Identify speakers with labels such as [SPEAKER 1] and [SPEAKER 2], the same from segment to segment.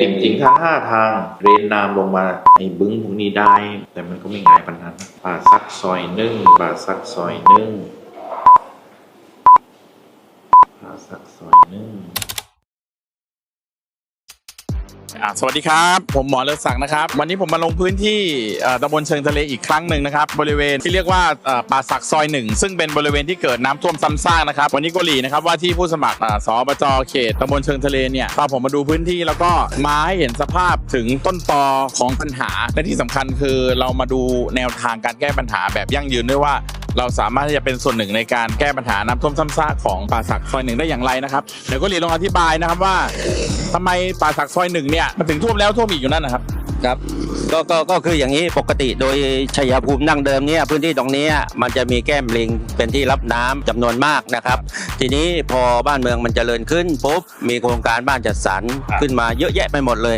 [SPEAKER 1] จริงๆถ้าห้าทางเรนน้ำลงมาไอ้บึ้งพวกนี้ได้ แต่มันก็ไม่ง่ายปานนั้นป่าซักซอยหนึ่งป่าซักซอยหนึ่งป่าซักซอยหนึ่ง
[SPEAKER 2] สวัสดีครับ ผมหมอเลิศศักดิ์นะครับ วันนี้ผมมาลงพื้นที่ตำบลเชิงทะเลอีกครั้งหนึ่งนะครับ บริเวณที่เรียกว่าป่าสักซอยหนึ่งซึ่งเป็นบริเวณที่เกิดน้ำท่วมซ้ำซากนะครับ วันนี้โกหลีนะครับว่าที่ผู้สมัครสอบจเขตตำบลเชิงทะเลเนี่ยพาผมมาดูพื้นที่แล้วก็มาให้เห็นสภาพถึงต้นตอของปัญหา และที่สำคัญคือเรามาดูแนวทางการแก้ปัญหาแบบยั่งยืนด้วยว่า เราสามารถที่จะเป็นส่วนหนึ่งในการแก้ปัญหาน้ำท่วมซ้ำซากของป่าสักซอยหนึ่งได้อย่างไรนะครับเดี๋ยวก็เรียนลองอธิบายนะครับว่าทำไมป่าสักซอยหนึ่งเนี่ยมันถึงท่วมแล้วท่วมอีกอยู่นั่นนะครับ
[SPEAKER 3] ครับก็ก็ก็คืออย่างนี้ปกติโดยชัยภูมิดั้งเดิมเนี่ยพื้นที่ตรงเนี้ยมันจะมีแก้มลิงเป็นที่รับน้ำจำนวนมากนะครับ ทีนี้พอบ้านเมืองมันเจริญขึ้นปุ๊บมีโครงการบ้านจัดสรร
[SPEAKER 2] ครับ
[SPEAKER 3] ขึ้นมาเยอะแยะไปหมดเลย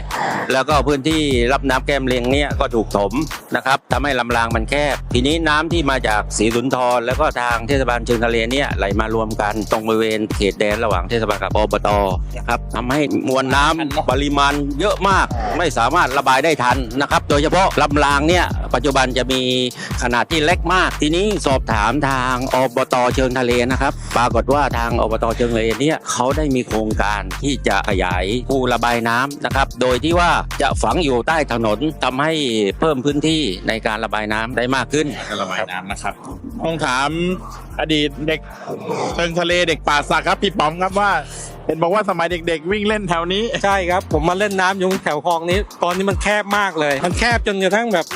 [SPEAKER 3] แล้วก็พื้นที่รับน้ำแก้มลิงเนี่ยก็ถูกถมนะครับทำให้ลำรางมันแคบ ทีนี้น้ำที่มาจากศรีสุนทรแล้วก็ทางเทศบาลเชิงทะเลเนี่ยไหลมารวมกันตรงบริเวณเขตแดนระหว่างเทศบาลกับอบตนะครับทำให้มวลน้ำปริมาณเยอะมากไม่สามารถระบายได้ทันนะครับ โดยเฉพาะลำรางเนี่ยปัจจุบันจะมีขนาดที่เล็กมาก ทีนี้สอบถามทางอบตเชิงทะเลนะครับ ปรากฏว่าทางอบตเชิงทะเลเนี่ยเขาได้มีโครงการที่จะขยายคูระบายน้ำนะครับ โดยที่ว่าจะฝังอยู่ใต้ถนนทำให้เพิ่มพื้นที่ในการระบายน้ำได้มากขึ้น
[SPEAKER 2] การระบายน้ำนะครับต้องถามอดีตเด็กเชิงทะเลเด็กป่าสักครับพี่ป๋อมครับว่า เห็นบอกว่าสมัยเด็ก ๆ วิ่งเล่นแถวนี้
[SPEAKER 4] ใช่ครับผมมาเล่นน้ำอยู่แถวคลองนี้ ตอนนี้มันแคบมากเลย มันแคบจนกระทั่งแบบ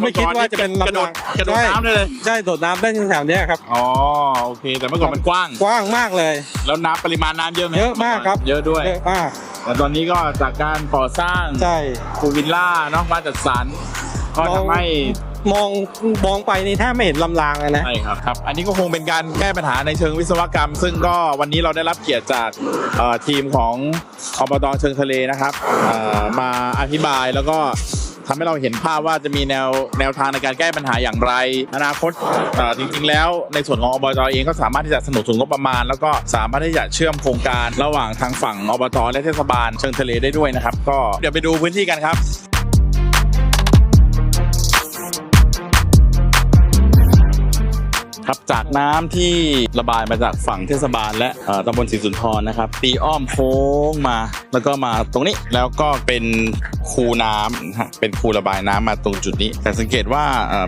[SPEAKER 4] ไม่คิดว่าจะเป็น
[SPEAKER 2] กระโดด
[SPEAKER 4] ลำธาร
[SPEAKER 2] กระโดด
[SPEAKER 4] ใช่
[SPEAKER 2] น้ำได้เลย
[SPEAKER 4] ใช่โดดน้ำได้แถวเนี้ยครับ
[SPEAKER 2] อ๋อโอเค แต่เมื่อก่อนมันกว้าง
[SPEAKER 4] กว้างมากเลย
[SPEAKER 2] แล้วน้ำปริมาณน้ำเยอะไหม
[SPEAKER 4] เยอะมากครับ
[SPEAKER 2] เยอะด้วย
[SPEAKER 4] เยอะมาก
[SPEAKER 2] แต่ตอนนี้ก็จากการก่อสร้าง
[SPEAKER 4] ใช่
[SPEAKER 2] คูวิลล่าเนาะบ้านจัดสรรก็ทำให้
[SPEAKER 4] มองมองไปนี่แทบไม่เห็นลำรางเลยนะ
[SPEAKER 2] ใช่ครับครับ อันนี้ก็คงเป็นการแก้ปัญหาในเชิงวิศวกรรม ซึ่งก็วันนี้เราได้รับเกียรติจากเอ่อทีมของอบตเชิงทะเลนะครับเอ่อมาอธิบายแล้วก็ทำให้เราเห็นภาพว่าจะมีแนวแนวทางในการแก้ปัญหาอย่างไร อนาคตเอ่อจริงๆ แล้วในส่วนของอบจเองก็สามารถที่จะสนับสนุนงบประมาณ แล้วก็สามารถที่จะเชื่อมโครงการระหว่างทางฝั่งอบจและเทศบาลเชิงทะเลได้ด้วยนะครับ ก็เดี๋ยวไปดูพื้นที่กันครับ ครับจากน้ำที่ระบายมาจากฝั่งเทศบาล และตำบลศรีสุนทรนะครับ ตีอ้อมโค้งมา แล้วก็มาตรงนี้แล้วก็เป็นคูน้ำเป็นคูระบายน้ำมาตรงจุดนี้ แต่สังเกตว่า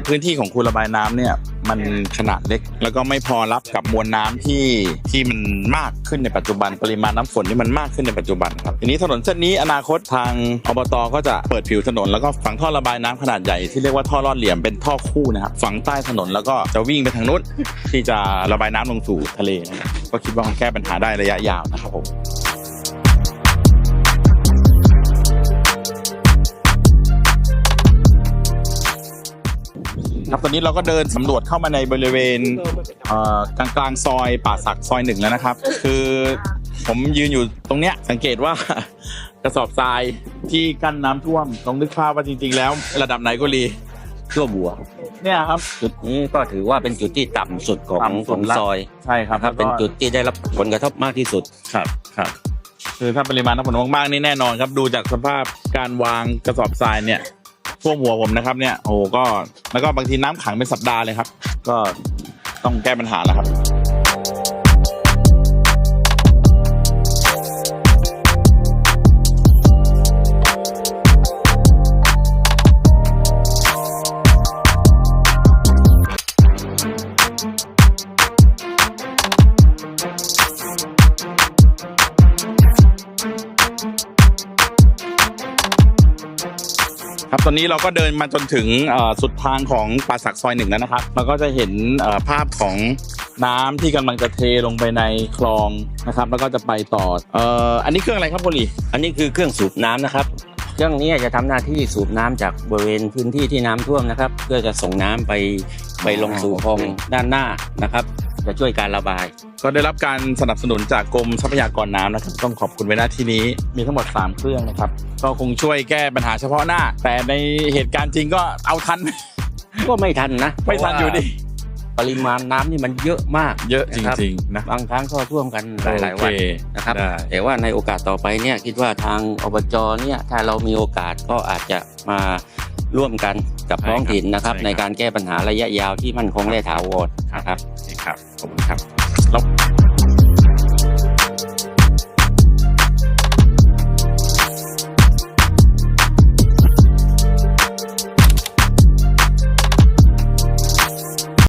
[SPEAKER 2] พื้นที่ของคูระบายน้ำเนี่ยมันขนาดเล็ก แล้วก็ไม่พอรับกับมวลน้ำที่ที่มันมากขึ้นในปัจจุบันปริมาณน้ำฝนที่มันมากขึ้นในปัจจุบันครับทีนี้ถนนเส้นนี้อนาคตทางอบตก็จะเปิดผิวถนนแล้วก็ฝังท่อระบายน้ำขนาดใหญ่ที่เรียกว่าท่อลอดเหลี่ยมเป็นท่อคู่นะครับฝังใต้ถนนแล้วก็จะวิ่งไปทางนู้นที่จะระบายน้ำลงสู่ทะเลนะครับก็คิดว่ามันแก้ปัญหาได้ระยะยาวนะครับผม ครับตอนนี้เราก็เดินสำรวจเข้ามาในบริเวณเอ่อกลางกลางๆซอยป่าสักซอยหนึ่งแล้วนะครับ คือผมยืนอยู่ตรงเนี้ยสังเกตว่ากระสอบทรายที่กั้นน้ำท่วมต้องนึกภาพว่าจริง ๆ แล้ว ระดับไหนก็รี
[SPEAKER 3] ทั่วบัว
[SPEAKER 2] เนี่ยครับ
[SPEAKER 3] จุดนี้ก็ถือว่าเป็นจุดที่ต่ำสุดของ
[SPEAKER 2] ต่ำสุ
[SPEAKER 3] ข
[SPEAKER 2] ด
[SPEAKER 3] อง
[SPEAKER 2] ละ
[SPEAKER 3] ซอย
[SPEAKER 2] ใช่ครับ
[SPEAKER 3] นะครับ
[SPEAKER 2] แล้วก็
[SPEAKER 3] เป็นจุดที่ได้รับผลกระทบมากที่สุด
[SPEAKER 2] ครับครับคือถ้าปริมาณน้ำฝนมากๆนี่แน่นอนครับ ดูจากสภาพการวางกระสอบทรายเนี่ย ท่วมหัวผมนะครับเนี่ยโอ้ก็แล้วก็บางทีน้ำขังเป็นสัปดาห์เลยครับ ก็ต้องแก้ปัญหาแล้วครับ ครับตอนนี้เราก็เดินมาจนถึงเอ่อสุดทางของป่าสักซอยหนึ่งแล้วนะครับเราก็จะเห็นเอ่อภาพของน้ำที่กำลังจะเทลงไปในคลองนะครับ แล้วก็จะไปต่อเอ่ออันนี้เครื่องอะไรครับโบลี
[SPEAKER 3] อันนี้คือเครื่องสูบน้ำนะครับเครื่องนี้จะทำหน้าที่สูบน้ำจากบริเวณพื้นที่ที่น้ำท่วมนะครับ เพื่อจะส่งน้ำไปไปลงสู่คลองด้านหน้านะครับ จะช่วยการระบาย
[SPEAKER 2] ก็ได้รับการสนับสนุนจากกรมทรัพยากรน้ำนะครับ ต้องขอบคุณไว้หน้าที่นี้มีทั้งหมด 3 เครื่องนะครับ ก็คงช่วยแก้ปัญหาเฉพาะหน้า แต่ในเหตุการณ์จริงก็เอาทัน
[SPEAKER 3] ก็ไม่ทันนะ
[SPEAKER 2] ไม่ทันอยู่ดี
[SPEAKER 3] เปริมาณน้ำนี่มันเยอะมาก
[SPEAKER 2] เยอะจ
[SPEAKER 3] นคบ
[SPEAKER 2] ริงๆนะ
[SPEAKER 3] บางครั้งก็ท่วมกันหลายๆวัน
[SPEAKER 2] โอเค
[SPEAKER 3] นะครับ
[SPEAKER 2] ได้
[SPEAKER 3] แต่ว่าในโอกาสต่อไปเนี่ยคิดว่าทางอบจเนี่ยถ้าเรามีโอกาสก็อาจจะมาร่วมกันกับ
[SPEAKER 2] ใช่
[SPEAKER 3] ท้องถิ่นนะครับ
[SPEAKER 2] ใช่ครับ
[SPEAKER 3] ในการแก้ปัญหาระยะยาวที่มั่นคงและถาวรนะครับ
[SPEAKER 2] คครับขอบคุณครับแล้ว